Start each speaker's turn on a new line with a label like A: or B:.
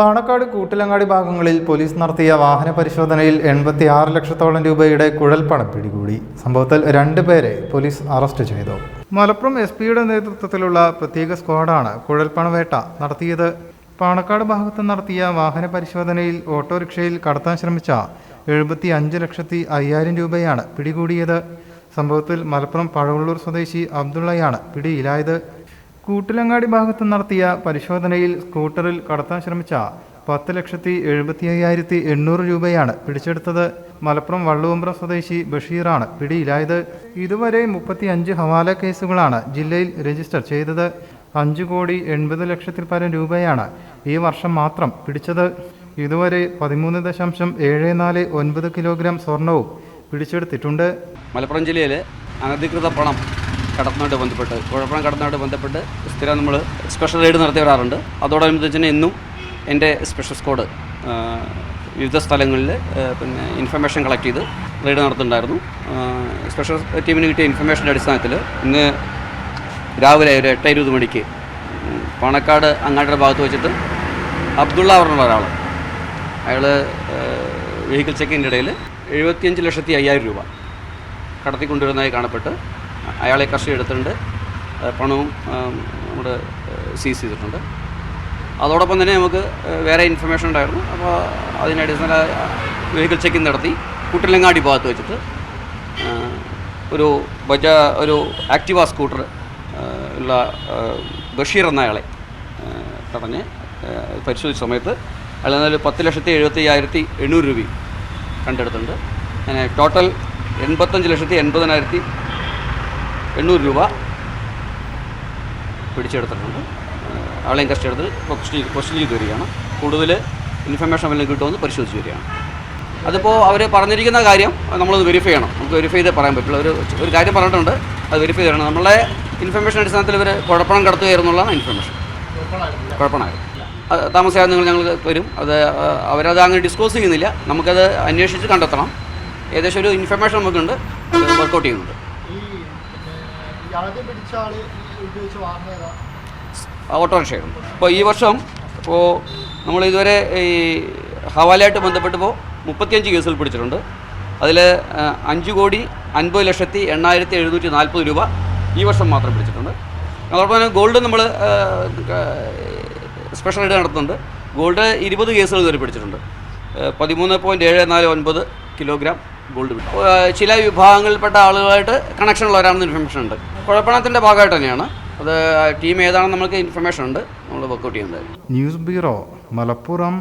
A: പാണക്കാട് കൂട്ടിലങ്ങാടി ഭാഗങ്ങളിൽ പോലീസ് നടത്തിയ വാഹന പരിശോധനയിൽ എൺപത്തി ആറ് ലക്ഷത്തോളം രൂപയുടെ കുഴൽപ്പണം പിടികൂടി. സംഭവത്തിൽ രണ്ട് പേരെ പോലീസ് അറസ്റ്റ് ചെയ്തു. മലപ്പുറം എസ് പിയുടെ നേതൃത്വത്തിലുള്ള പ്രത്യേക സ്ക്വാഡാണ് കുഴൽപ്പണവേട്ട നടത്തിയത്. പാണക്കാട് ഭാഗത്ത് നടത്തിയ വാഹന പരിശോധനയിൽ ഓട്ടോറിക്ഷയിൽ കടത്താൻ ശ്രമിച്ച എഴുപത്തി അഞ്ച് ലക്ഷത്തി അയ്യായിരം രൂപയാണ് പിടികൂടിയത്. സംഭവത്തിൽ മലപ്പുറം പഴവള്ളൂർ സ്വദേശി അബ്ദുള്ളയാണ് പിടിയിലായത്. കൂട്ടിലങ്ങാടി ഭാഗത്ത് നടത്തിയ പരിശോധനയിൽ സ്കൂട്ടറിൽ കടത്താൻ ശ്രമിച്ച പത്ത് ലക്ഷത്തി എഴുപത്തി അയ്യായിരത്തി എണ്ണൂറ് രൂപയാണ് പിടിച്ചെടുത്തത്. മലപ്പുറം വള്ളുവമ്പ്ര സ്വദേശി ബഷീറാണ് പിടിയിലായത്. ഇതുവരെ മുപ്പത്തി അഞ്ച് ഹവാല കേസുകളാണ് ജില്ലയിൽ രജിസ്റ്റർ ചെയ്തത്. അഞ്ച് കോടി എൺപത് ലക്ഷത്തിൽ പരം രൂപയാണ് ഈ വർഷം മാത്രം പിടിച്ചത്. ഇതുവരെ പതിമൂന്ന് ദശാംശം ഏഴ് നാല് ഒൻപത് കിലോഗ്രാം സ്വർണവും പിടിച്ചെടുത്തിട്ടുണ്ട്.
B: മലപ്പുറം ജില്ലയിലെ അനധികൃത പണം കടത്തുന്നതായിട്ട് ബന്ധപ്പെട്ട് കുഴപ്പണം കടത്തുന്നതായിട്ട് ബന്ധപ്പെട്ട് സ്ഥിരം നമ്മൾ സ്പെഷ്യൽ റെയ്ഡ് നടത്തി വരാറുണ്ട്. അതോടനുബന്ധിച്ച് തന്നെ ഇന്നും എന്റെ സ്പെഷ്യൽ സ്ക്വാഡ് വിവിധ സ്ഥലങ്ങളിൽ പിന്നെ ഇൻഫർമേഷൻ കളക്ട് ചെയ്ത് റെയ്ഡ് നടത്തുന്നുണ്ടായിരുന്നു. സ്പെഷ്യൽ ടീമിന് കിട്ടിയ ഇൻഫർമേഷന്റെ അടിസ്ഥാനത്തിൽ ഇന്ന് രാവിലെ ഒരു എട്ട് ഇരുപത് മണിക്ക് പാണക്കാട് അങ്ങാടിയുടെ ഭാഗത്ത് വെച്ചിട്ട് അബ്ദുള്ള പറഞ്ഞുള്ള ഒരാൾ അയാൾ വെഹിക്കിൾ ചെക്കിന്റെ ഇടയിൽ എഴുപത്തിയഞ്ച് ലക്ഷത്തി അയ്യായിരം രൂപ കടത്തിക്കൊണ്ടുവരുന്നതായി കാണപ്പെട്ട് അയാളെ കസ്റ്റഡി എടുത്തിട്ടുണ്ട്. പണവും നമ്മുടെ സീസ് ചെയ്തിട്ടുണ്ട്. അതോടൊപ്പം തന്നെ നമുക്ക് വേറെ ഇൻഫർമേഷൻ ഉണ്ടായിരുന്നു. അപ്പോൾ അതിന്റെ അടിസ്ഥാന വെഹിക്കിൾ ചെക്കിങ് നടത്തി. കുട്ടിലങ്ങാടി ഭാഗത്ത് വെച്ചിട്ട് ഒരു ബജ ഒരു ആക്റ്റീവ സ്കൂട്ടർ ഉള്ള ബഷീർ എന്ന അയാളെ ആ, തടഞ്ഞ് പരിശോധിച്ച സമയത്ത് അയാൾ എന്നാൽ പത്ത് ലക്ഷത്തി എഴുപത്തി അയ്യായിരത്തി എണ്ണൂറ് രൂപയും കണ്ടെടുത്തിട്ടുണ്ട്. അങ്ങനെ ടോട്ടൽ എൺപത്തഞ്ച് ലക്ഷത്തി എൺപതിനായിരത്തി എണ്ണൂറ് രൂപ പിടിച്ചെടുത്തിട്ടുണ്ട്. ആളെയും എടുത്ത് ക്വസ്റ്റ്യൻ ക്വസ്റ്റ്യൻ ചെയ്ത് വരികയാണ് കൂടുതൽ ഇൻഫർമേഷൻ വല്ലതും കിട്ടുമെന്ന് പരിശോധിച്ച് വരികയാണ്. അതിപ്പോൾ അവർ പറഞ്ഞിരിക്കുന്ന കാര്യം നമ്മളത് വെരിഫൈ ചെയ്യണം. നമുക്ക് വെരിഫൈ ചെയ്തേ പറയാൻ പറ്റുള്ളൂ. ഒരു ഒരു കാര്യം പറഞ്ഞിട്ടുണ്ട്. അത് വെരിഫൈ ചെയ്യണം. നമ്മളെ ഇൻഫർമേഷൻ അടിസ്ഥാനത്തിൽ ഇവർ കുഴപ്പണം കടത്തുകയായിരുന്നുള്ളതാണ് ഇൻഫർമേഷൻ കുഴപ്പമായിരുന്നു താമസിയാതെ നിങ്ങൾ ഞങ്ങൾ വരും. അത് അവരത് അങ്ങനെ ഡിസ്ക്ലോസ് ചെയ്യുന്നില്ല. നമുക്കത് അന്വേഷിച്ച് കണ്ടെത്തണം. ഏകദേശം ഒരു ഇൻഫർമേഷൻ നമുക്കുണ്ട്. വർക്കൗട്ട് ചെയ്യുന്നുണ്ട്.
C: ഈ ഇപ്പോൾ ഈ
B: വർഷം ഇപ്പോൾ നമ്മൾ ഇതുവരെ ഈ ഹവാലയായിട്ട് ബന്ധപ്പെട്ടപ്പോൾ മുപ്പത്തിയഞ്ച് കേസുകൾ പിടിച്ചിട്ടുണ്ട്. അതിൽ അഞ്ച് കോടി അൻപത് ലക്ഷത്തി എണ്ണായിരത്തി എഴുന്നൂറ്റി നാൽപ്പത് രൂപ ഈ വർഷം മാത്രം പിടിച്ചിട്ടുണ്ട്. അതോടൊപ്പം തന്നെ ഗോൾഡ് നമ്മൾ സ്പെഷ്യൽ റൈഡ് നടത്തുന്നുണ്ട്. ഗോൾഡ് ഇരുപത് കേസുകൾ ഇതുവരെ പിടിച്ചിട്ടുണ്ട്. പതിമൂന്ന് പോയിന്റ് ഏഴ് നാല് ഒൻപത് കിലോഗ്രാം ഗോൾഡ് ചില വിഭാഗങ്ങളിൽപ്പെട്ട ആളുകളായിട്ട് കണക്ഷൻ ഉള്ളവരാണെന്ന് ഇൻഫർമേഷൻ ഉണ്ട്. കുഴപ്പണത്തിന്റെ ഭാഗമായിട്ട് തന്നെയാണ്. അത് ടീം ഏതാണെന്ന് നമുക്ക് ഇൻഫർമേഷൻ ഉണ്ട്. നമ്മൾ വർക്കൗട്ട് ചെയ്യുന്നത്
A: ന്യൂസ് ബ്യൂറോ മലപ്പുറം.